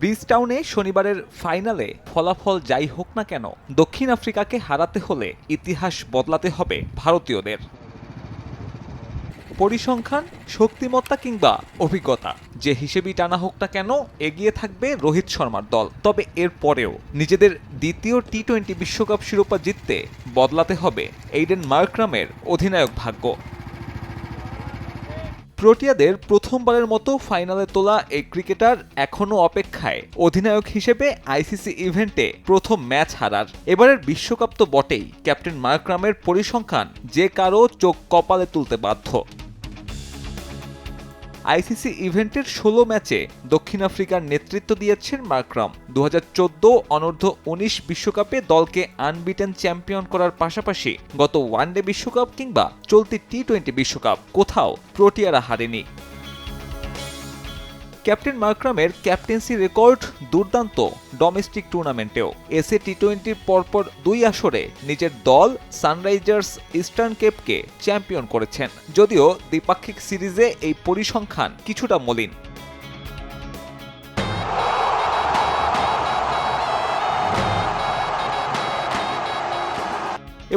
ব্রিজটাউনে শনিবারের ফাইনালে ফলাফল যাই হোক না কেন, দক্ষিণ আফ্রিকাকে হারাতে হলে ইতিহাস বদলাতে হবে ভারতীয়দের। পরিসংখ্যান, শক্তিমত্তা কিংবা অভিজ্ঞতা, যে হিসেবেই টানা হোক না কেন, এগিয়ে থাকবে রোহিত শর্মার দল। তবে এর পরেও নিজেদের দ্বিতীয় টি টোয়েন্টি বিশ্বকাপ শিরোপা জিততে বদলাতে হবে এইডেন মার্ক্রামের অধিনায়ক ভাগ্য। প্রোটিয়াদের প্রথমবারের মতো ফাইনালে তোলা এই ক্রিকেটার এখনও অপেক্ষায়। অধিনায়ক হিসেবে আইসিসি ইভেন্টে প্রথম ম্যাচ হারার। এবারের বিশ্বকাপ তো বটেই। ক্যাপ্টেন মার্করামের পরিসংখ্যান যে কারও চোখ কপালে তুলতে বাধ্য। আইসিসি ইভেন্টের ষোলো ম্যাচে দক্ষিণ আফ্রিকার নেতৃত্ব দিয়েছেন মার্ক্রাম দু হাজার চোদ্দ অনূর্ধ্ব উনিশ বিশ্বকাপে দলকে আনবিটেন চ্যাম্পিয়ন করার পাশাপাশি গত ওয়ানডে বিশ্বকাপ কিংবা চলতি টি টোয়েন্টি বিশ্বকাপ কোথাও প্রোটিয়ারা হারেনি। ক্যাপ্টেন মার্ক্রামের ক্যাপ্টেন্সি রেকর্ড দুর্দান্ত ডোমেস্টিক টুর্নামেন্টেও। এসে টি টোয়েন্টির পরপর দুই আসরে নিজের দল সানরাইজার্স ইস্টার্ন কেপকে চ্যাম্পিয়ন করেছেন। যদিও দ্বিপাক্ষিক সিরিজে এই পরিসংখ্যান কিছুটা মলিন।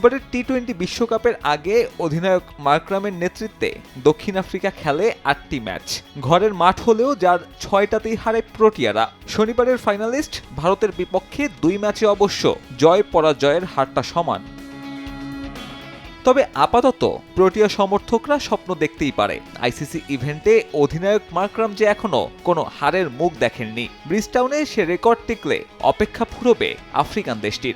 এবারের টি টোয়েন্টি বিশ্বকাপের আগে অধিনায়ক মার্ক্রামের নেতৃত্বে দক্ষিণ আফ্রিকা খেলে আটটি ম্যাচ। ঘরের মাঠ হলেও যার ছয়টাতেই হারে প্রোটিয়ারা। শনিবারের ফাইনালিস্ট ভারতের বিপক্ষে দুই ম্যাচে অবশ্য জয় পরাজয়ের হারটা সমান। তবে আপাতত প্রোটিয়া সমর্থকরা স্বপ্ন দেখতেই পারে। আইসিসি ইভেন্টে অধিনায়ক মার্ক্রাম যে এখনও কোনো হারের মুখ দেখেননি। ব্রিজটাউনে সে রেকর্ড টিকলে অপেক্ষা ফুরবে আফ্রিকান দেশটির।